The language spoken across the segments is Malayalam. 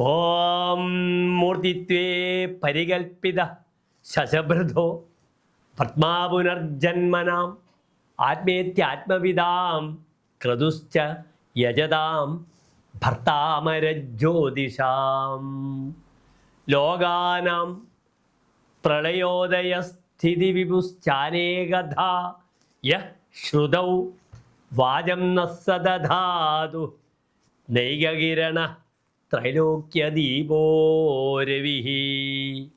ഓം മൂർത്തിത്വേ പരികൽപ്പിത ശശഭൃതോ പത്മാപുനർജന്മനാം. ആത്മേത്യാത്മവിതാം ക്രതുശ്ച യജതാം ഭർത്താമരജ്യോതിഷാം. ലോകാനാം പ്രളയോദയസ്ഥിതിവിപുശ്ചാനേകഥാ യഃ ശ്രുതൗ വാചം ന സദധാതു നൈകകിരണ ത്രൈലോക്യദീപോ രവിഹി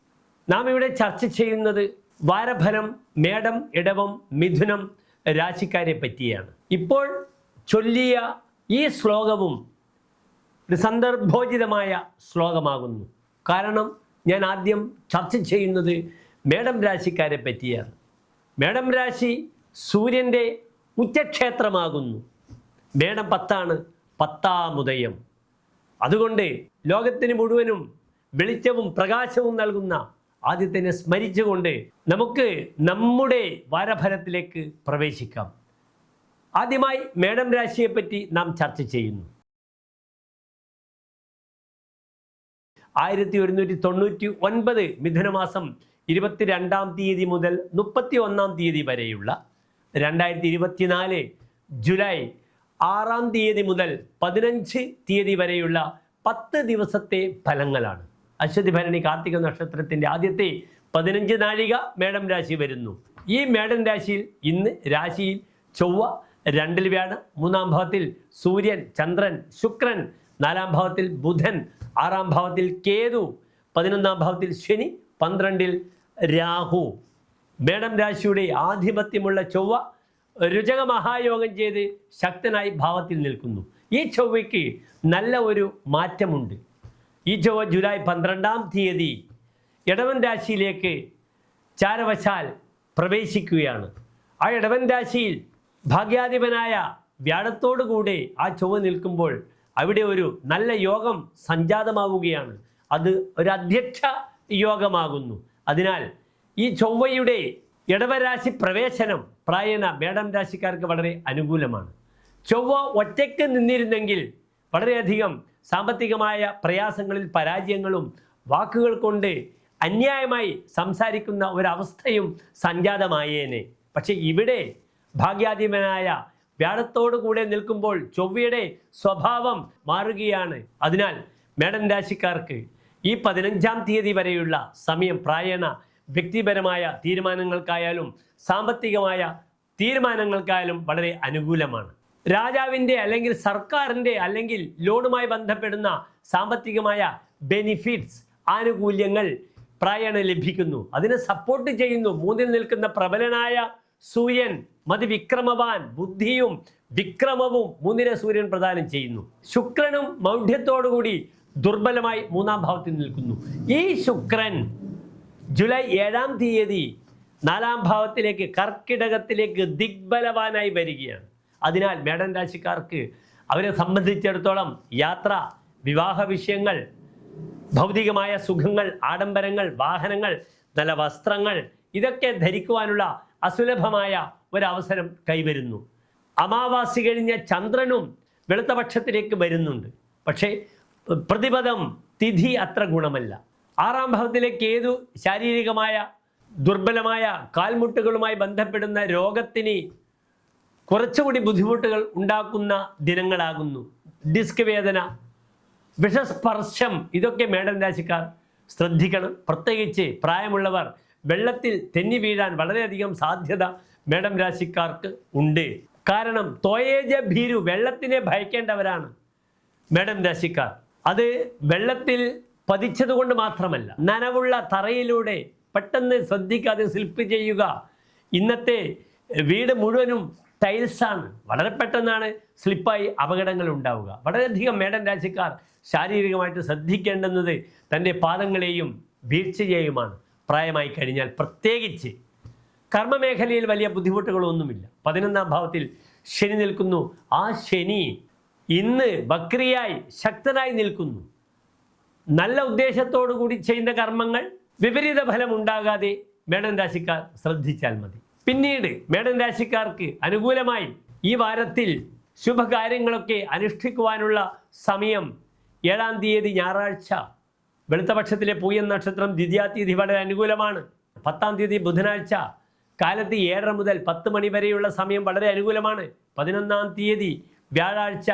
നാം ഇവിടെ ചർച്ച ചെയ്യുന്നത് വാരഫലം മേടം ഇടവം മിഥുനം രാശിക്കാരെ പറ്റിയാണ്. ഇപ്പോൾ ചൊല്ലിയ ഈ ശ്ലോകവും ഒരു സന്ദർഭോചിതമായ ശ്ലോകമാകുന്നു. കാരണം ഞാൻ ആദ്യം ചർച്ച ചെയ്യുന്നത് മേടം രാശിക്കാരെ പറ്റിയാണ്. മേടം രാശി സൂര്യന്റെ ഉച്ചക്ഷേത്രമാകുന്നു. മേടം പത്താണ് പത്താമുദയം. അതുകൊണ്ട് ലോകത്തിന് മുഴുവനും വെളിച്ചവും പ്രകാശവും നൽകുന്ന ആദ്യത്തിനെ സ്മരിച്ചുകൊണ്ട് നമുക്ക് നമ്മുടെ വാരഫലത്തിലേക്ക് പ്രവേശിക്കാം. ആദ്യമായി മേടം രാശിയെപ്പറ്റി നാം ചർച്ച ചെയ്യുന്നു. ആയിരത്തി ഒരുന്നൂറ്റി തൊണ്ണൂറ്റി ഒൻപത് മിഥുനമാസം ഇരുപത്തിരണ്ടാം തീയതി മുതൽ മുപ്പത്തി ഒന്നാം തീയതി വരെയുള്ള രണ്ടായിരത്തി ഇരുപത്തിനാല് ജൂലൈ ആറാം തീയതി മുതൽ പതിനഞ്ച് തീയതി വരെയുള്ള പത്ത് ദിവസത്തെ ഫലങ്ങളാണ്. അശ്വതി ഭരണി കാർത്തിക നക്ഷത്രത്തിന്റെ ആദ്യത്തെ പതിനഞ്ച് നാഴിക മേടം രാശി വരുന്നു. ഈ മേടം രാശിയിൽ ഇന്ന് രാശിയിൽ ചൊവ്വ രണ്ടിൽ വ്യാഴം മൂന്നാം ഭാവത്തിൽ സൂര്യൻ ചന്ദ്രൻ ശുക്രൻ നാലാം ഭാവത്തിൽ ബുധൻ ആറാം ഭാവത്തിൽ കേതു പതിനൊന്നാം ഭാവത്തിൽ ശനി പന്ത്രണ്ടിൽ രാഹു. മേടം രാശിയുടെ ആധിപത്യമുള്ള ചൊവ്വ രുചക മഹായോഗം ചെയ്ത് ശക്തനായി ഭാവത്തിൽ നിൽക്കുന്നു. ഈ ചൊവ്വയ്ക്ക് നല്ല ഒരു മാറ്റമുണ്ട്. ഈ ചൊവ്വ ജൂലൈ പന്ത്രണ്ടാം തീയതി ഇടവൻ രാശിയിലേക്ക് ചാരവശാൽ പ്രവേശിക്കുകയാണ്. ആ ഇടവൻ രാശിയിൽ ഭാഗ്യാധിപനായ വ്യാഴത്തോടുകൂടി ആ ചൊവ്വ നിൽക്കുമ്പോൾ അവിടെ ഒരു നല്ല യോഗം സംജാതമാവുകയാണ്. അത് ഒരു അധ്യക്ഷ യോഗമാകുന്നു. അതിനാൽ ഈ ചൊവ്വയുടെ ഇടവരാശി പ്രവേശനം പ്രായണ മേടം രാശിക്കാർക്ക് വളരെ അനുകൂലമാണ്. ചൊവ്വ ഒറ്റയ്ക്ക് നിന്നിരുന്നെങ്കിൽ വളരെയധികം സാമ്പത്തികമായ പ്രയാസങ്ങളിൽ പരാജയങ്ങളും വാക്കുകൾ കൊണ്ട് അന്യായമായി സംസാരിക്കുന്ന ഒരവസ്ഥയും സംജാതമായേനെ. പക്ഷെ ഇവിടെ ഭാഗ്യാധിപനായ വ്യാഴത്തോടു കൂടെ നിൽക്കുമ്പോൾ ചൊവ്വയുടെ സ്വഭാവം മാറുകയാണ്. അതിനാൽ മേടൻ രാശിക്കാർക്ക് ഈ പതിനഞ്ചാം തീയതി വരെയുള്ള സമയം പ്രായണ വ്യക്തിപരമായ തീരുമാനങ്ങൾക്കായാലും സാമ്പത്തികമായ തീരുമാനങ്ങൾക്കായാലും വളരെ അനുകൂലമാണ്. രാജാവിന്റെ അല്ലെങ്കിൽ സർക്കാരിന്റെ അല്ലെങ്കിൽ ലോണുമായി ബന്ധപ്പെടുന്ന സാമ്പത്തികമായ ബെനിഫിറ്റ്സ് ആനുകൂല്യങ്ങൾ പ്രായണ ലഭിക്കുന്നു. അതിനെ സപ്പോർട്ട് ചെയ്യുന്നു. മൂന്നിൽ നിൽക്കുന്ന പ്രബലനായ സൂര്യൻ മതിവിക്രമവാൻ ബുദ്ധിയും വിക്രമവും മൂന്നിനെ സൂര്യൻ പ്രദാനം ചെയ്യുന്നു. ശുക്രനും മൗഢ്യത്തോടുകൂടി ദുർബലമായി മൂന്നാം ഭാവത്തിൽ നിൽക്കുന്നു. ഈ ശുക്രൻ ജൂലൈ ഏഴാം തീയതി നാലാം ഭാവത്തിലേക്ക് കർക്കിടകത്തിലേക്ക് ദിഗ്ബലവാനായി വരികയാണ്. അതിനാൽ മേടൻ രാശിക്കാർക്ക് അവരെ സംബന്ധിച്ചിടത്തോളം യാത്ര വിവാഹ വിഷയങ്ങൾ ഭൗതികമായ സുഖങ്ങൾ ആഡംബരങ്ങൾ വാഹനങ്ങൾ നല്ല വസ്ത്രങ്ങൾ ഇതൊക്കെ ധരിക്കുവാനുള്ള അസുലഭമായ ഒരവസരം കൈവരുന്നു. അമാവാസി കഴിഞ്ഞ ചന്ദ്രനും വെളുത്തപക്ഷത്തിലേക്ക് വരുന്നുണ്ട്. പക്ഷേ പ്രതിപദം തിഥി അത്ര ഗുണമല്ല. ആറാം ഭാവത്തിലെ കേതു ശാരീരികമായ ദുർബലമായ കാൽമുട്ടുകളുമായി ബന്ധപ്പെടുന്ന രോഗത്തിന് കുറച്ചുകൂടി ബുദ്ധിമുട്ടുകൾ ഉണ്ടാക്കുന്ന ദിനങ്ങളാകുന്നു. ഡിസ്ക് വേദന വിഷസ്പർശം ഇതൊക്കെ മേഡം രാശിക്കാർ ശ്രദ്ധിക്കണം. പ്രത്യേകിച്ച് പ്രായമുള്ളവർ വെള്ളത്തിൽ തെന്നി വീഴാൻ വളരെയധികം സാധ്യത മേഡം രാശിക്കാർക്ക് ഉണ്ട്. കാരണം തോയേജ ഭീരു വെള്ളത്തിനെ ഭയക്കേണ്ടവരാണ് മേഡം രാശിക്കാർ. അത് വെള്ളത്തിൽ പതിച്ചതുകൊണ്ട് മാത്രമല്ല നനവുള്ള തറയിലൂടെ പെട്ടെന്ന് ശ്രദ്ധിക്കാതെ സ്ലിപ്പ് ചെയ്യുക. ഇന്നത്തെ വീട് മുഴുവനും ടൈൽസാണ് വളരെ പെട്ടെന്നാണ് സ്ലിപ്പായി അപകടങ്ങൾ ഉണ്ടാവുക. വളരെയധികം മേടൻ രാശിക്കാർ ശാരീരികമായിട്ട് ശ്രദ്ധിക്കേണ്ടുന്നത് തന്റെ പാദങ്ങളെയും വീഴ്ചയെയുമാണ്. പ്രായമായി കഴിഞ്ഞാൽ പ്രത്യേകിച്ച് കർമ്മമേഖലയിൽ വലിയ ബുദ്ധിമുട്ടുകളൊന്നുമില്ല. പതിനൊന്നാം ഭാവത്തിൽ ശനി നിൽക്കുന്നു. ആ ശനി ഇന്ന് ബക്രിയായി ശക്തനായി നിൽക്കുന്നു. നല്ല ഉദ്ദേശത്തോടു കൂടി ചെയ്യുന്ന കർമ്മങ്ങൾ വിപരീത ഫലം ഉണ്ടാകാതെ മേടൻ രാശിക്കാർ ശ്രദ്ധിച്ചാൽ മതി. പിന്നീട് മേടൻ രാശിക്കാർക്ക് അനുകൂലമായി ഈ വാരത്തിൽ ശുഭകാര്യങ്ങളൊക്കെ അനുഷ്ഠിക്കുവാനുള്ള സമയം ഏഴാം തീയതി ഞായറാഴ്ച വെളുത്തപക്ഷത്തിലെ പൂയൻ നക്ഷത്രം ദ്വിതീയ തീയതി വളരെ അനുകൂലമാണ്. പത്താം തീയതി ബുധനാഴ്ച കാലത്ത് ഏഴര മുതൽ പത്ത് മണി വരെയുള്ള സമയം വളരെ അനുകൂലമാണ്. പതിനൊന്നാം തീയതി വ്യാഴാഴ്ച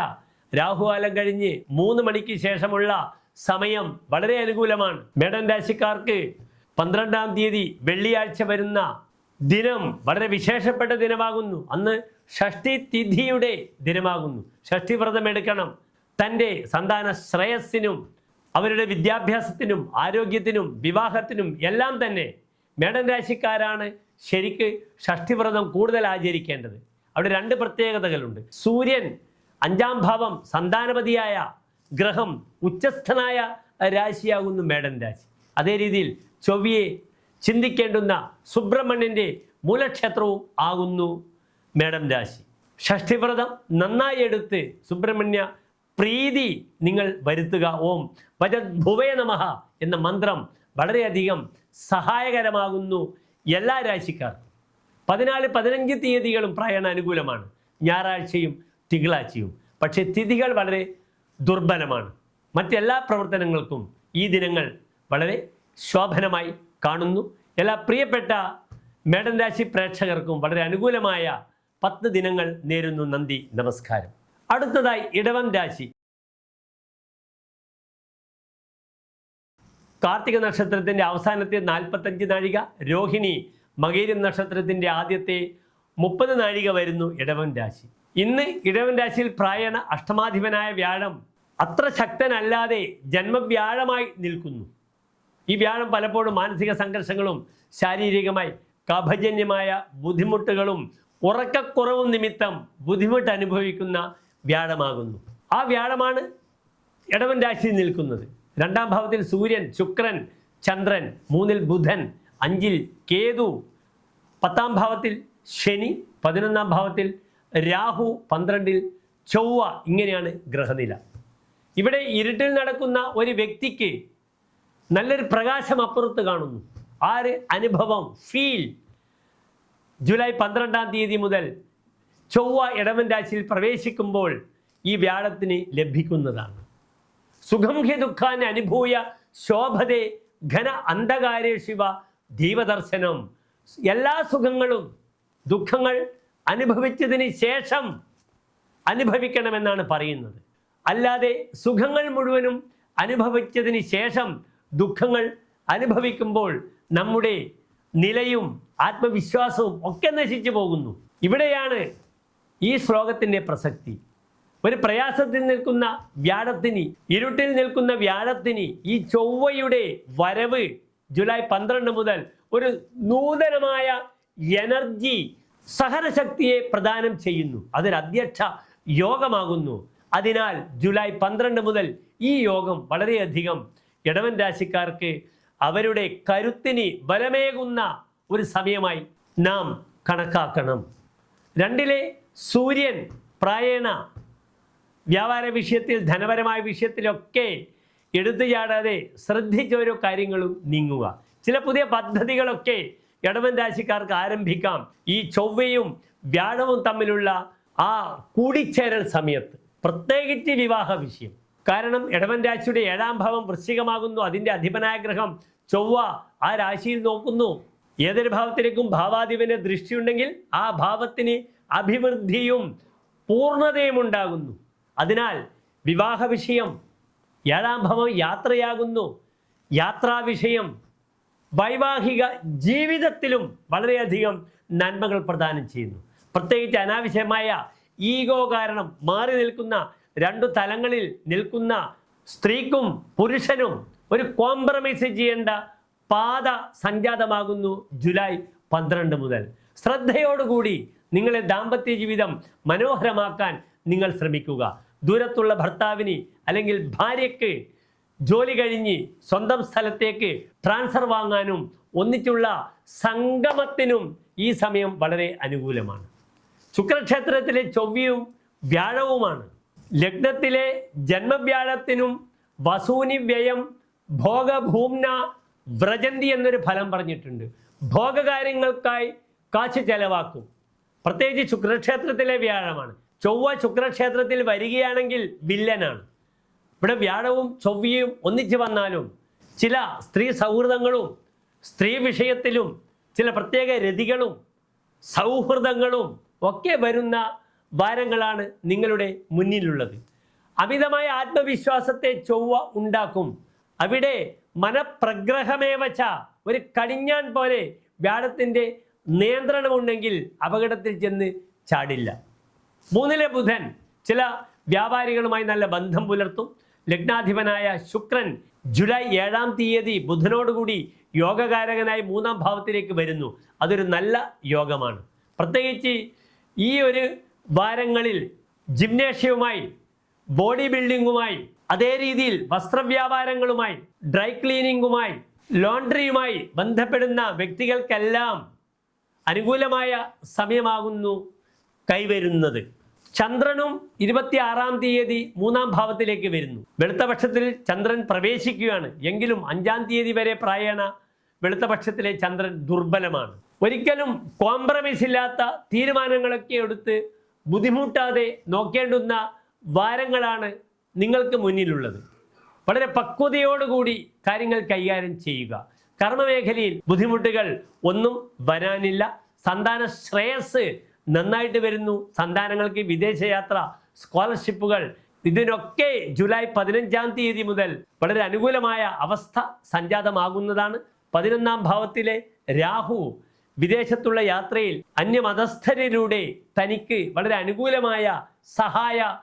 രാഹുകാലം കഴിഞ്ഞ് മൂന്ന് മണിക്ക് ശേഷമുള്ള സമയം വളരെ അനുകൂലമാണ്. മേടൻ രാശിക്കാർക്ക് പന്ത്രണ്ടാം തീയതി വെള്ളിയാഴ്ച വരുന്ന ദിനം വളരെ വിശേഷപ്പെട്ട ദിനമാകുന്നു. അന്ന് ഷഷ്ടി തിഥിയുടെ ദിനമാകുന്നു. ഷഷ്ടി വ്രതം എടുക്കണം. തന്റെ സന്താന ശ്രേയസ്സിനും അവരുടെ വിദ്യാഭ്യാസത്തിനും ആരോഗ്യത്തിനും വിവാഹത്തിനും എല്ലാം തന്നെ മേടൻ രാശിക്കാരാണ് ശരിക്ക് ഷഷ്ടിവ്രതം കൂടുതൽ ആചരിക്കേണ്ടത്. അവിടെ രണ്ട് പ്രത്യേകതകളുണ്ട്. സൂര്യൻ അഞ്ചാം ഭാവം സന്താനപതിയായ ഗ്രഹം ഉച്ചസ്ഥനായ രാശിയാകുന്നു മേടൻ രാശി. അതേ രീതിയിൽ ചൊവ്വയെ ചിന്തിക്കേണ്ടുന്ന സുബ്രഹ്മണ്യന്റെ മൂലക്ഷേത്രവും ആകുന്നു മേടം രാശി. ഷഷ്ടിവ്രതം നന്നായി എടുത്ത് സുബ്രഹ്മണ്യ പ്രീതി നിങ്ങൾ വരുത്തുക. ഓം ഭജത് ഭുവേ നമഃ എന്ന മന്ത്രം വളരെയധികം സഹായകരമാകുന്നു എല്ലാ രാശിക്കാർക്കും. പതിനാല് പതിനഞ്ച് തീയതികളും പ്രയാണ അനുകൂലമാണ്. ഞായറാഴ്ചയും തിങ്കളാഴ്ചയും. പക്ഷേ തിഥികൾ വളരെ ദുർബലമാണ്. മറ്റെല്ലാ പ്രവർത്തനങ്ങൾക്കും ഈ ദിനങ്ങൾ വളരെ ശോഭനമായി കാണുന്നു. എല്ലാ പ്രിയപ്പെട്ട മേടൻ രാശി പ്രേക്ഷകർക്കും വളരെ അനുകൂലമായ പത്ത് ദിനങ്ങൾ നേരുന്നു. നന്ദി നമസ്കാരം. അടുത്തതായി ഇടവം രാശി. കാർത്തിക നക്ഷത്രത്തിന്റെ അവസാനത്തെ നാൽപ്പത്തഞ്ച് നാഴിക രോഹിണി മകേരം നക്ഷത്രത്തിന്റെ ആദ്യത്തെ മുപ്പത് നാഴിക വരുന്നു ഇടവം രാശി. ഇന്ന് ഇടവൻ രാശിയിൽ പ്രായണ അഷ്ടമാധിപനായ വ്യാഴം അത്ര ശക്തനല്ലാതെ ജന്മവ്യാഴമായി നിൽക്കുന്നു. ഈ വ്യാഴം പലപ്പോഴും മാനസിക സംഘർഷങ്ങളും ശാരീരികമായി കഭജന്യമായ ബുദ്ധിമുട്ടുകളും ഉറക്കക്കുറവും നിമിത്തം ബുദ്ധിമുട്ട് അനുഭവിക്കുന്ന വ്യാഴമാകുന്നു. ആ വ്യാഴമാണ് ഇടവൻ രാശിയിൽ നിൽക്കുന്നത്. രണ്ടാം ഭാവത്തിൽ സൂര്യൻ ശുക്രൻ ചന്ദ്രൻ മൂന്നിൽ ബുധൻ അഞ്ചിൽ കേതു പത്താം ഭാവത്തിൽ ശനി പതിനൊന്നാം ഭാവത്തിൽ രാഹു പന്ത്രണ്ടിൽ ചൊവ്വ ഇങ്ങനെയാണ് ഗ്രഹനില. ഇവിടെ ഇരുട്ടിൽ നടക്കുന്ന ഒരു വ്യക്തിക്ക് നല്ലൊരു പ്രകാശം അപ്പുറത്ത് കാണുന്നു. ആര്? അനുഭവം ഫീൽ ജൂലൈ പന്ത്രണ്ടാം തീയതി മുതൽ ചൊവ്വ ഇടവൻ രാശിയിൽ പ്രവേശിക്കുമ്പോൾ ഈ വ്യാഴത്തിന് ലഭിക്കുന്നതാണ്. സുഖം ഹി ദുഃഖാൻ അനുഭൂയ ശോഭതേ ഘന അന്ധകാരേ ശിവ ദീപദർശനം എല്ലാ സുഖങ്ങളും ദുഃഖങ്ങൾ അനുഭവിച്ചതിന് ശേഷം അനുഭവിക്കണമെന്നാണ് പറയുന്നത്. അല്ലാതെ സുഖങ്ങൾ മുഴുവനും അനുഭവിച്ചതിന് ശേഷം ദുഃഖങ്ങൾ അനുഭവിക്കുമ്പോൾ നമ്മുടെ നിലയും ആത്മവിശ്വാസവും ഒക്കെ നശിച്ചു പോകുന്നു. ഇവിടെയാണ് ഈ ശ്ലോകത്തിന്റെ പ്രസക്തി. ഒരു പ്രയാസത്തിൽ നിൽക്കുന്ന വ്യാഴത്തിന് ഇരുട്ടിൽ നിൽക്കുന്ന വ്യാഴത്തിന് ഈ ചൊവ്വയുടെ വരവ് ജൂലൈ പന്ത്രണ്ട് മുതൽ ഒരു നൂതനമായ എനർജി സഹനശക്തിയെ പ്രദാനം ചെയ്യുന്നു. അതൊരു അധ്യക്ഷ യോഗമാകുന്നു. അതിനാൽ ജൂലൈ പന്ത്രണ്ട് മുതൽ ഈ യോഗം വളരെയധികം ഇടവൻ രാശിക്കാർക്ക് അവരുടെ കരുത്തിന് ബലമേകുന്ന ഒരു സമയമായി നാം കണക്കാക്കണം. രണ്ടിലെ സൂര്യൻ പ്രായണ വ്യാപാര വിഷയത്തിൽ ധനപരമായ വിഷയത്തിലൊക്കെ എടുത്തു ചാടാതെ ശ്രദ്ധിച്ച ഓരോ കാര്യങ്ങളും നീങ്ങുക. ചില പുതിയ പദ്ധതികളൊക്കെ ഇടവൻ രാശിക്കാർക്ക് ആരംഭിക്കാം. ഈ ചൊവ്വയും വ്യാഴവും തമ്മിലുള്ള ആ കൂടിച്ചേരൽ സമയത്ത്. പ്രത്യേകിച്ച് വിവാഹ വിഷയം. കാരണം ഇടവൻ രാശിയുടെ ഏഴാം ഭാവം വൃശ്ചികമാകുന്നു. അതിന്റെ അധിപനായ ഗ്രഹം ചൊവ്വ ആ രാശിയിൽ നോക്കുന്നു. ഏതൊരു ഭാവത്തിലേക്കും ഭാവാധിപന് ദൃഷ്ടിയുണ്ടെങ്കിൽ ആ ഭാവത്തിന് അഭിവൃദ്ധിയും പൂർണതയും ഉണ്ടാകുന്നു. അതിനാൽ വിവാഹ വിഷയം ഏഴാം ഭാവം യാത്രയാകുന്നു. യാത്രാ വിഷയം വൈവാഹിക ജീവിതത്തിലും വളരെയധികം നന്മകൾ പ്രദാനം ചെയ്യുന്നു. പ്രത്യേകിച്ച് അനാവശ്യമായ ഈഗോ കാരണം മാറി നിൽക്കുന്ന രണ്ടു തലങ്ങളിൽ നിൽക്കുന്ന സ്ത്രീക്കും പുരുഷനും ഒരു കോംപ്രമൈസ് ചെയ്യേണ്ട പാത സംജാതമാകുന്നു ജൂലൈ പന്ത്രണ്ട് മുതൽ. ശ്രദ്ധയോടുകൂടി നിങ്ങളെ ദാമ്പത്യ ജീവിതം മനോഹരമാക്കാൻ നിങ്ങൾ ശ്രമിക്കുക. ദൂരത്തുള്ള ഭർത്താവിന് അല്ലെങ്കിൽ ഭാര്യയ്ക്ക് ജോലി കഴിഞ്ഞ് സ്വന്തം സ്ഥലത്തേക്ക് ട്രാൻസ്ഫർ വാങ്ങാനും ഒന്നിച്ചുള്ള സംഗമത്തിനും ഈ സമയം വളരെ അനുകൂലമാണ്. ശുക്രക്ഷേത്രത്തിലെ ചൊവ്വയും വ്യാഴവുമാണ്. ലഗ്നത്തിലെ ജന്മവ്യാഴത്തിനും വസൂനി വ്യയം ഭോഗഭൂമ്ന വ്രജന്തി എന്നൊരു ഫലം പറഞ്ഞിട്ടുണ്ട്. ഭോഗകാര്യങ്ങൾക്കായി കാശ് ചെലവാക്കും. പ്രത്യേകിച്ച് ശുക്രക്ഷേത്രത്തിലെ വ്യാഴമാണ്. ചൊവ്വ ശുക്രക്ഷേത്രത്തിൽ വരികയാണെങ്കിൽ വില്ലനാണ്. ഇവിടെ വ്യാഴവും ചൊവ്വയും ഒന്നിച്ചു വന്നാലും ചില സ്ത്രീ സൗഹൃദങ്ങളും സ്ത്രീ വിഷയത്തിലും ചില പ്രത്യേക രതികളും സൗഹൃദങ്ങളും ഒക്കെ വരുന്ന വാരങ്ങളാണ് നിങ്ങളുടെ മുന്നിലുള്ളത്. അമിതമായ ആത്മവിശ്വാസത്തെ ചൊവ്വ ഉണ്ടാക്കും. അവിടെ മനപ്രഗ്രഹമേവച്ച ഒരു കടിഞ്ഞാൻ പോലെ വ്യാഴത്തിന്റെ നിയന്ത്രണമുണ്ടെങ്കിൽ അപകടത്തിൽ ചെന്ന് ചാടില്ല. മൂന്നിലെ ബുധൻ ചില വ്യാപാരികളുമായി നല്ല ബന്ധം പുലർത്തും. ലഗ്നാധിപനായ ശുക്രൻ ജൂലൈ ഏഴാം തീയതി ബുധനോടുകൂടി യോഗകാരകനായി മൂന്നാം ഭാവത്തിലേക്ക് വരുന്നു. അതൊരു നല്ല യോഗമാണ്. പ്രത്യേകിച്ച് ഈ ഒരു വാരങ്ങളിൽ ജിംനേഷ്യവുമായി ബോഡി ബിൽഡിങ്ങുമായി അതേ രീതിയിൽ വസ്ത്രവ്യാപാരങ്ങളുമായി ഡ്രൈ ക്ലീനിങ്ങുമായി ലോണ്ടറിയുമായി ബന്ധപ്പെടുന്ന വ്യക്തികൾക്കെല്ലാം അനുകൂലമായ സമയമാകുന്നു കൈവരുന്നത്. ചന്ദ്രനും ഇരുപത്തി ആറാം തീയതി മൂന്നാം ഭാവത്തിലേക്ക് വരുന്നു. വെളുത്തപക്ഷത്തിൽ ചന്ദ്രൻ പ്രവേശിക്കുകയാണ്. എങ്കിലും അഞ്ചാം തീയതി വരെ പ്രായണ വെളുത്തപക്ഷത്തിലെ ചന്ദ്രൻ ദുർബലമാണ്. ഒരിക്കലും കോംപ്രമൈസ് ഇല്ലാത്ത തീരുമാനങ്ങളൊക്കെ എടുത്ത് ബുദ്ധിമുട്ടാതെ നോക്കേണ്ടുന്ന വാരങ്ങളാണ് നിങ്ങൾക്ക് മുന്നിലുള്ളത്. വളരെ പക്വതയോടുകൂടി കാര്യങ്ങൾ കൈകാര്യം ചെയ്യുക. കർമ്മമേഖലയിൽ ബുദ്ധിമുട്ടുകൾ ഒന്നും വരാനില്ല. സന്താന ശ്രേയസ് നന്നായിട്ട് വരുന്നു. സന്താനങ്ങൾക്ക് വിദേശയാത്ര സ്കോളർഷിപ്പുകൾ. ഇതിനൊക്കെ ജൂലൈ പതിനഞ്ചാം തീയതി മുതൽ വളരെ അനുകൂലമായ അവസ്ഥ സംജാതമാകുന്നതാണ്. പതിനൊന്നാം ഭാവത്തിലെ രാഹു വിദേശത്തുള്ള യാത്രയിൽ അന്യമതസ്ഥരിലൂടെ തനിക്ക് വളരെ അനുകൂലമായ സഹായ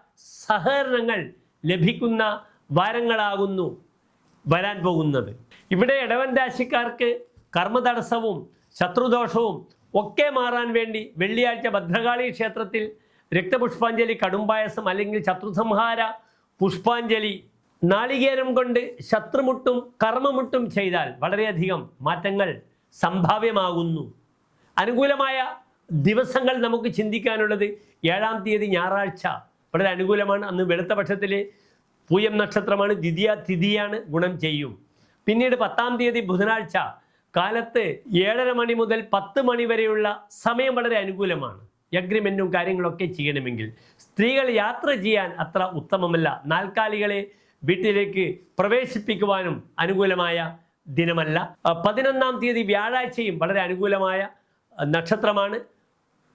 സഹകരണങ്ങൾ ലഭിക്കുന്ന വാരങ്ങളാകുന്നു വരാൻ പോകുന്നത്. ഇവിടെ ഇടവൻ രാശിക്കാർക്ക് കർമ്മതടസ്സവും ശത്രുദോഷവും ഒക്കെ മാറാൻ വേണ്ടി വെള്ളിയാഴ്ച ഭദ്രകാളി ക്ഷേത്രത്തിൽ രക്തപുഷ്പാഞ്ജലി കടുംപായസം അല്ലെങ്കിൽ ശത്രുസംഹാര പുഷ്പാഞ്ജലി നാളികേരം കൊണ്ട് ശത്രുമുട്ടും കർമ്മമുട്ടും ചെയ്താൽ വളരെയധികം മാറ്റങ്ങൾ സംഭാവ്യമാകുന്നു. അനുകൂലമായ ദിവസങ്ങൾ നമുക്ക് ചിന്തിക്കാനുള്ളത് ഏഴാം തീയതി ഞായറാഴ്ച. വളരെ അനുകൂലമാണ്. അന്ന് വെളുത്ത പക്ഷത്തിലെ പൂയം നക്ഷത്രമാണ് ദ്വിതീയ തിഥിയാണ് ഗുണം ചെയ്യും. പിന്നീട് പത്താം തീയതി ബുധനാഴ്ച കാലത്ത് ഏഴര മണി മുതൽ പത്ത് മണി വരെയുള്ള സമയം വളരെ അനുകൂലമാണ്. അഗ്രിമെന്റും കാര്യങ്ങളൊക്കെ ചെയ്യണമെങ്കിൽ സ്ത്രീകൾ യാത്ര ചെയ്യാൻ അത്ര ഉത്തമമല്ല. നാൽക്കാലികളെ വീട്ടിലേക്ക് പ്രവേശിപ്പിക്കുവാനും അനുകൂലമായ ദിനമല്ല. പതിനൊന്നാം തീയതി വ്യാഴാഴ്ചയും വളരെ അനുകൂലമായ നക്ഷത്രമാണ്.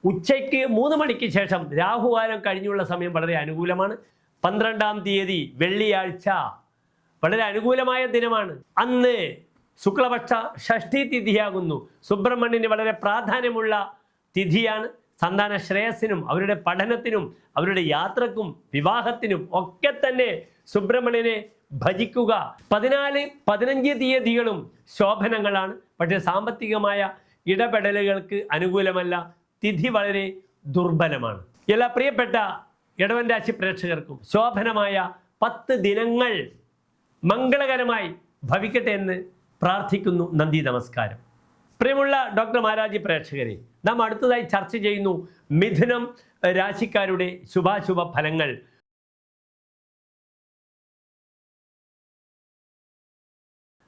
ഉച്ചയ്ക്ക് മൂന്ന് മണിക്ക് ശേഷം രാഹുകാലം കഴിഞ്ഞുള്ള സമയം വളരെ അനുകൂലമാണ്. പന്ത്രണ്ടാം തീയതി വെള്ളിയാഴ്ച വളരെ അനുകൂലമായ ദിനമാണ്. അന്ന് ശുക്ലപക്ഷ ഷഷ്ഠി തിഥിയാകുന്നു. സുബ്രഹ്മണ്യന് വളരെ പ്രാധാന്യമുള്ള തിഥിയാണ്. സന്താന ശ്രേയസിനും അവരുടെ പഠനത്തിനും അവരുടെ യാത്രക്കും വിവാഹത്തിനും ഒക്കെ തന്നെ സുബ്രഹ്മണ്യനെ ഭജിക്കുക. പതിനാല് പതിനഞ്ച് തീയതികളും ശോഭനങ്ങളാണ്. പക്ഷേ സാമ്പത്തികമായ ഇടപെടലുകൾക്ക് അനുകൂലമല്ല. തിഥി വളരെ ദുർബലമാണ്. എല്ലാ പ്രിയപ്പെട്ട ഇടവൻ രാശി പ്രേക്ഷകർക്കും ശോഭനമായ പത്ത് ദിനങ്ങൾ മംഗളകരമായി ഭവിക്കട്ടെ എന്ന് പ്രാർത്ഥിക്കുന്നു. നന്ദി നമസ്കാരം. പ്രിയമുള്ള ഡോക്ടർ മാരാജി പ്രേക്ഷകരെ നാം അടുത്തതായി ചർച്ച ചെയ്യുന്നു മിഥുനം രാശിക്കാരുടെ ശുഭാശുഭ ഫലങ്ങൾ.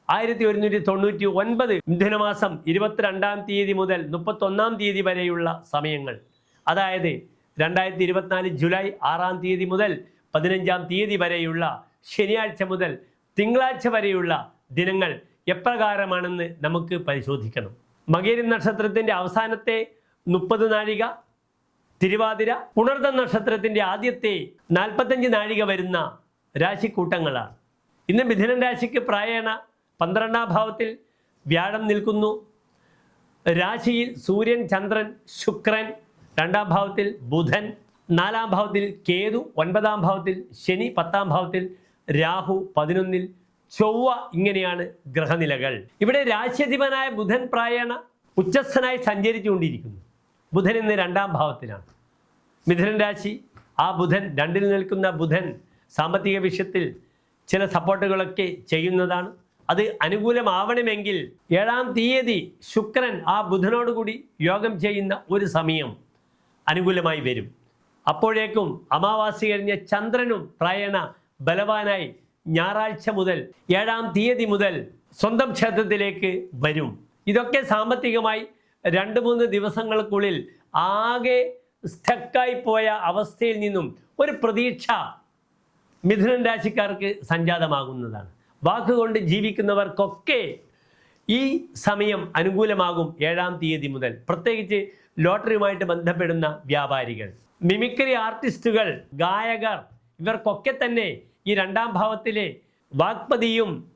ആയിരത്തി ഒരുന്നൂറ്റി തൊണ്ണൂറ്റി ഒൻപത് മിഥുനമാസം ഇരുപത്തിരണ്ടാം തീയതി മുതൽ മുപ്പത്തൊന്നാം തീയതി വരെയുള്ള സമയങ്ങൾ. അതായത് രണ്ടായിരത്തി ഇരുപത്തിനാല് ജൂലൈ ആറാം തീയതി മുതൽ പതിനഞ്ചാം തീയതി വരെയുള്ള ശനിയാഴ്ച മുതൽ തിങ്കളാഴ്ച വരെയുള്ള ദിനങ്ങൾ എപ്രകാരമാണെന്ന് നമുക്ക് പരിശോധിക്കണം. മകേരി നക്ഷത്രത്തിന്റെ അവസാനത്തെ മുപ്പത് നാഴിക തിരുവാതിര പുണർദ നക്ഷത്രത്തിന്റെ ആദ്യത്തെ നാൽപ്പത്തഞ്ച് നാഴിക വരുന്ന രാശിക്കൂട്ടങ്ങളാണ്. ഇന്ന് മിഥുനൻ രാശിക്ക് പ്രായണ പന്ത്രണ്ടാം ഭാവത്തിൽ വ്യാഴം നിൽക്കുന്നു. രാശിയിൽ സൂര്യൻ ചന്ദ്രൻ ശുക്രൻ രണ്ടാം ഭാവത്തിൽ ബുധൻ നാലാം ഭാവത്തിൽ കേതു ഒൻപതാം ഭാവത്തിൽ ശനി പത്താം ഭാവത്തിൽ രാഹു പതിനൊന്നിൽ ചൊവ്വ ഇങ്ങനെയാണ് ഗ്രഹനിലകൾ. ഇവിടെ രാജ്യധിപനായ ബുധൻ പ്രായണ ഉച്ചസ്ഥനായി സഞ്ചരിച്ചുകൊണ്ടിരിക്കുന്നു. ബുധൻ ഇന്ന് രണ്ടാം ഭാവത്തിലാണ്. മിഥുനൻ രാശി ആ ബുധൻ രണ്ടിൽ നിൽക്കുന്ന ബുധൻ സാമ്പത്തിക വിഷയത്തിൽ ചില സപ്പോർട്ടുകളൊക്കെ ചെയ്യുന്നതാണ്. അത് അനുകൂലമാവണമെങ്കിൽ ഏഴാം തീയതി ശുക്രൻ ആ ബുധനോടുകൂടി യോഗം ചെയ്യുന്ന ഒരു സമയം അനുകൂലമായി വരും. അപ്പോഴേക്കും അമാവാസി കഴിഞ്ഞ ചന്ദ്രനും പ്രായണ ബലവാനായി ഞായറാഴ്ച മുതൽ ഏഴാം തീയതി മുതൽ സ്വന്തം ക്ഷേത്രത്തിലേക്ക് വരും. ഇതൊക്കെ സാമ്പത്തികമായി രണ്ട് മൂന്ന് ദിവസങ്ങൾക്കുള്ളിൽ ആകെ സ്റ്റക്കായി പോയ അവസ്ഥയിൽ നിന്നും ഒരു പ്രതീക്ഷ മിഥുനൻ രാശിക്കാർക്ക് സംജാതമാകുന്നതാണ്. വാക്കുകൊണ്ട് ജീവിക്കുന്നവർക്കൊക്കെ ഈ സമയം അനുകൂലമാകും ഏഴാം തീയതി മുതൽ. പ്രത്യേകിച്ച് ലോട്ടറിയുമായിട്ട് ബന്ധപ്പെടുന്ന വ്യാപാരികൾ മിമിക്രി ആർട്ടിസ്റ്റുകൾ ഗായകർ ഇവർക്കൊക്കെ തന്നെ ഈ രണ്ടാം ഭാവത്തിലെ വാക്പതിയും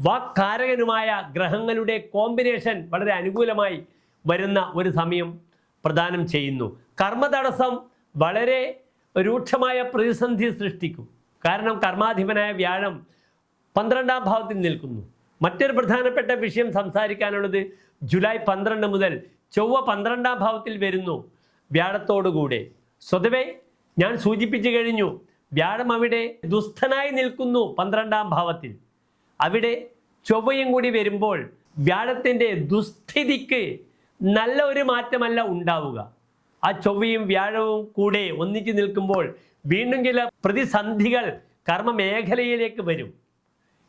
വാക്കാരകനുമായ ഗ്രഹങ്ങളുടെ കോമ്പിനേഷൻ വളരെ അനുകൂലമായി വരുന്ന ഒരു സമയം പ്രദാനം ചെയ്യുന്നു. കർമ്മതടസ്സം വളരെ രൂക്ഷമായ പ്രതിസന്ധി സൃഷ്ടിക്കും. കാരണം കർമാധിപനായ വ്യാഴം പന്ത്രണ്ടാം ഭാവത്തിൽ നിൽക്കുന്നു. മറ്റൊരു പ്രധാനപ്പെട്ട വിഷയം സംസാരിക്കാനുള്ളത് ജൂലൈ പന്ത്രണ്ട് മുതൽ ചൊവ്വ പന്ത്രണ്ടാം ഭാവത്തിൽ വരുന്നു വ്യാഴത്തോടുകൂടെ. സ്വതവേ ഞാൻ സൂചിപ്പിച്ചു കഴിഞ്ഞു. വ്യാഴം അവിടെ ദുസ്ഥനായി നിൽക്കുന്നു പന്ത്രണ്ടാം ഭാവത്തിൽ. അവിടെ ചൊവ്വയും കൂടി വരുമ്പോൾ വ്യാഴത്തിന്റെ ദുസ്ഥിതിക്ക് നല്ല ഒരു മാറ്റമല്ല ഉണ്ടാവുക. ആ ചൊവ്വയും വ്യാഴവും കൂടെ ഒന്നിച്ചു നിൽക്കുമ്പോൾ വീണ്ടും ചില പ്രതിസന്ധികൾ കർമ്മ മേഖലയിലേക്ക് വരും.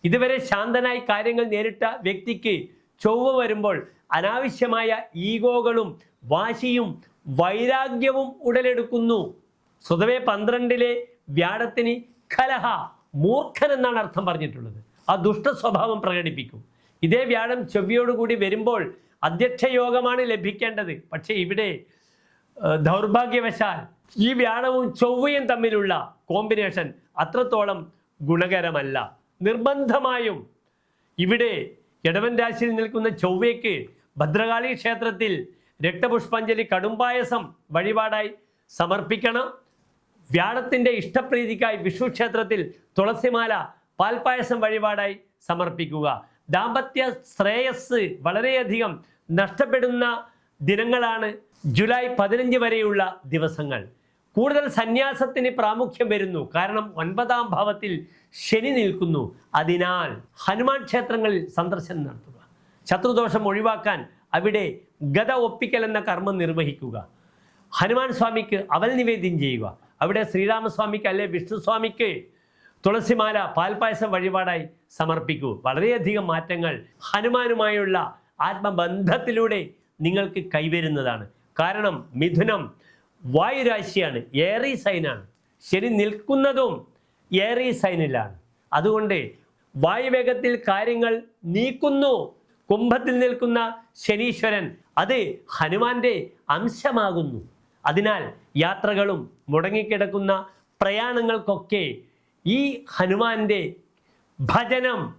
ഇതുവരെ ശാന്തനായി കാര്യങ്ങൾ നേരിട്ട വ്യക്തിക്ക് ചൊവ്വ വരുമ്പോൾ അനാവശ്യമായ ഈഗോകളും വാശിയും വൈരാഗ്യവും ഉടലെടുക്കുന്നു. സ്വതവേ പന്ത്രണ്ടിലെ വ്യാഴത്തിന് കലഹ മൂർഖൻ എന്നാണ് അർത്ഥം പറഞ്ഞിട്ടുള്ളത്. ആ ദുഷ്ട സ്വഭാവം പ്രകടിപ്പിക്കും. ഇതേ വ്യാഴം ചൊവ്വയോടുകൂടി വരുമ്പോൾ അധ്യക്ഷ യോഗമാണ് ലഭിക്കേണ്ടത്. പക്ഷേ ഇവിടെ ദൗർഭാഗ്യവശാൽ ഈ വ്യാഴവും ചൊവ്വയും തമ്മിലുള്ള കോമ്പിനേഷൻ അത്രത്തോളം ഗുണകരമല്ല. നിർബന്ധമായും ഇവിടെ ഇടവൻ രാശിയിൽ നിൽക്കുന്ന ചൊവ്വയ്ക്ക് ഭദ്രകാളി ക്ഷേത്രത്തിൽ രക്തപുഷ്പാഞ്ജലി കടുംപായസം വഴിപാടായി സമർപ്പിക്കണം. വ്യാഴത്തിന്റെ ഇഷ്ടപ്രീതിക്കായി വിഷു ക്ഷേത്രത്തിൽ തുളസിമാല പാൽപ്പായസം വഴിപാടായി സമർപ്പിക്കുക. ദാമ്പത്യ ശ്രേയസ് വളരെയധികം നഷ്ടപ്പെടുന്ന ദിനങ്ങളാണ് ജൂലൈ പതിനഞ്ച് വരെയുള്ള ദിവസങ്ങൾ. കൂടുതൽ സന്യാസത്തിന് പ്രാമുഖ്യം വരുന്നു. കാരണം ഒൻപതാം ഭാവത്തിൽ ശനി നിൽക്കുന്നു. അതിനാൽ ഹനുമാൻ ക്ഷേത്രങ്ങളിൽ സന്ദർശനം നടത്തുക. ശത്രുദോഷം ഒഴിവാക്കാൻ അവിടെ ഗത ഒപ്പിക്കൽ എന്ന കർമ്മം നിർവഹിക്കുക. ഹനുമാൻ സ്വാമിക്ക് അവൽ നിവേദ്യം ചെയ്യുക. അവിടെ ശ്രീരാമസ്വാമിക്ക് അല്ലെ വിഷ്ണുസ്വാമിക്ക് തുളസിമാല പാൽപ്പായസം വഴിപാടായി സമർപ്പിക്കൂ. വളരെയധികം മാറ്റങ്ങൾ ഹനുമാനുമായുള്ള ആത്മബന്ധത്തിലൂടെ നിങ്ങൾക്ക് കൈവരുന്നതാണ്. കാരണം മിഥുനം വായുരാശിയാണ് ഏറി സൈനാണ്. ശരി നിൽക്കുന്നതും ഏറി സൈനിലാണ്. അതുകൊണ്ട് വായുവേഗത്തിൽ കാര്യങ്ങൾ നീക്കുന്നു. കുംഭത്തിൽ നിൽക്കുന്ന ശനീശ്വരൻ അത് ഹനുമാന്റെ അംശമാകുന്നു. അതിനാൽ യാത്രകളും മുടങ്ങിക്കിടക്കുന്ന പ്രയാണങ്ങൾക്കൊക്കെ ഈ ഹനുമാന്റെ ഭജനം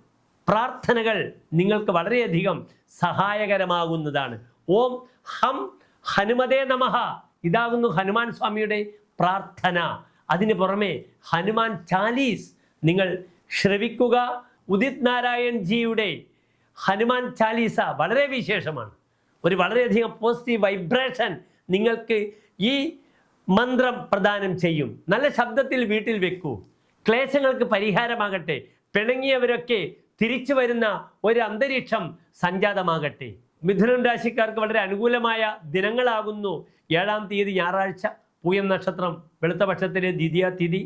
പ്രാർത്ഥനകൾ നിങ്ങൾക്ക് വളരെയധികം സഹായകരമാകുന്നതാണ്. ഓം ഹം ഹനുമതേ നമഃ. ഇതാകുന്നു ഹനുമാൻ സ്വാമിയുടെ പ്രാർത്ഥന. അതിന് പുറമെ ഹനുമാൻ ചാലീസ് നിങ്ങൾ ശ്രവിക്കുക. ഉദിത് നാരായൺ ജിയുടെ ഹനുമാൻ ചാലീസ വളരെ വിശേഷമാണ്. ഒരു വളരെയധികം പോസിറ്റീവ് വൈബ്രേഷൻ നിങ്ങൾക്ക് ഈ മന്ത്രം പ്രദാനം ചെയ്യും. നല്ല ശബ്ദത്തിൽ വീട്ടിൽ വെക്കൂ. ക്ലേശങ്ങൾക്ക് പരിഹാരമാകട്ടെ. പിണങ്ങിയവരൊക്കെ തിരിച്ചു വരുന്ന ഒരു അന്തരീക്ഷം സംജാതമാകട്ടെ. മിഥുനം രാശിക്കാർക്ക് വളരെ അനുകൂലമായ ദിനങ്ങളാകുന്നു. ഏഴാം തീയതി ഞായറാഴ്ച പൂയം നക്ഷത്രം വെളുത്ത പക്ഷത്തിലെ ദ്വിതീയ തിഥി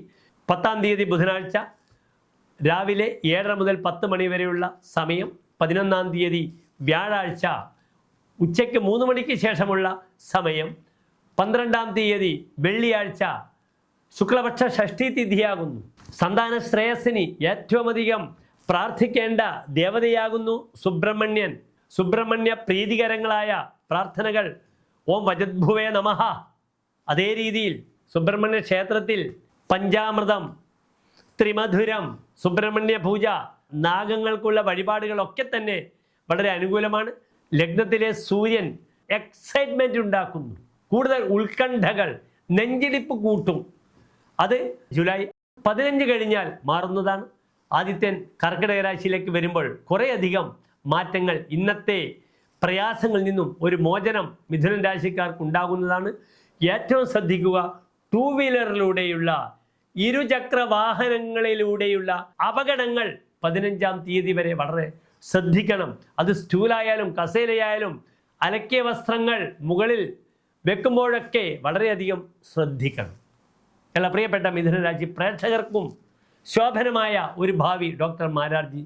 പത്താം തീയതി ബുധനാഴ്ച രാവിലെ ഏഴര മുതൽ പത്ത് മണി വരെയുള്ള സമയം പതിനൊന്നാം തീയതി വ്യാഴാഴ്ച ഉച്ചയ്ക്ക് മൂന്ന് മണിക്ക് ശേഷമുള്ള സമയം പന്ത്രണ്ടാം തീയതി വെള്ളിയാഴ്ച ശുക്ലപക്ഷ ഷഷ്ടി തിഥിയാകുന്നു. സന്താന ശ്രേയസ്സിന് ഏറ്റവും അധികം പ്രാർത്ഥിക്കേണ്ട ദേവതയാകുന്നു സുബ്രഹ്മണ്യൻ. സുബ്രഹ്മണ്യ പ്രീതികരങ്ങളായ പ്രാർത്ഥനകൾ. ഓം വജദ്ഭുവേ നമഹ അതേ രീതിയിൽ സുബ്രഹ്മണ്യ ക്ഷേത്രത്തിൽ പഞ്ചാമൃതം ത്രിമധുരം സുബ്രഹ്മണ്യ പൂജ നാഗങ്ങൾക്കുള്ള വഴിപാടുകളൊക്കെ തന്നെ വളരെ അനുകൂലമാണ്. ലഗ്നത്തിലെ സൂര്യൻ എക്സൈറ്റ്മെന്റ് ഉണ്ടാക്കുന്നു. കൂടുതൽ ഉത്കണ്ഠകൾ നെഞ്ചിടിപ്പ് കൂട്ടും. അത് ജൂലൈ പതിനഞ്ച് കഴിഞ്ഞാൽ മാറുന്നതാണ്. ആദിത്യൻ കർക്കിടക രാശിയിലേക്ക് വരുമ്പോൾ കുറേയധികം മാറ്റങ്ങൾ ഇന്നത്തെ പ്രയാസങ്ങളിൽ നിന്നും ഒരു മോചനം മിഥുനൻ രാശിക്കാർക്ക് ഉണ്ടാകുന്നതാണ്. ഏറ്റവും ശ്രദ്ധിക്കുക ടൂ വീലറിലൂടെയുള്ള ഇരുചക്ര വാഹനങ്ങളിലൂടെയുള്ള അപകടങ്ങൾ പതിനഞ്ചാം തീയതി വരെ വളരെ ശ്രദ്ധിക്കണം. അത് സ്റ്റൂലായാലും കസേരയായാലും അലക്കിയ വസ്ത്രങ്ങൾ മുകളിൽ വെക്കുമ്പോഴൊക്കെ വളരെയധികം ശ്രദ്ധിക്കണം. എല്ലാ പ്രിയപ്പെട്ട മിഥുനരാജി പ്രേക്ഷകർക്കും ശോഭനമായ ഒരു ഭാവി ഡോക്ടർ മാരാർജി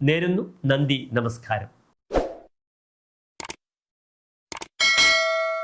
നേരുന്നു. നന്ദി നമസ്കാരം.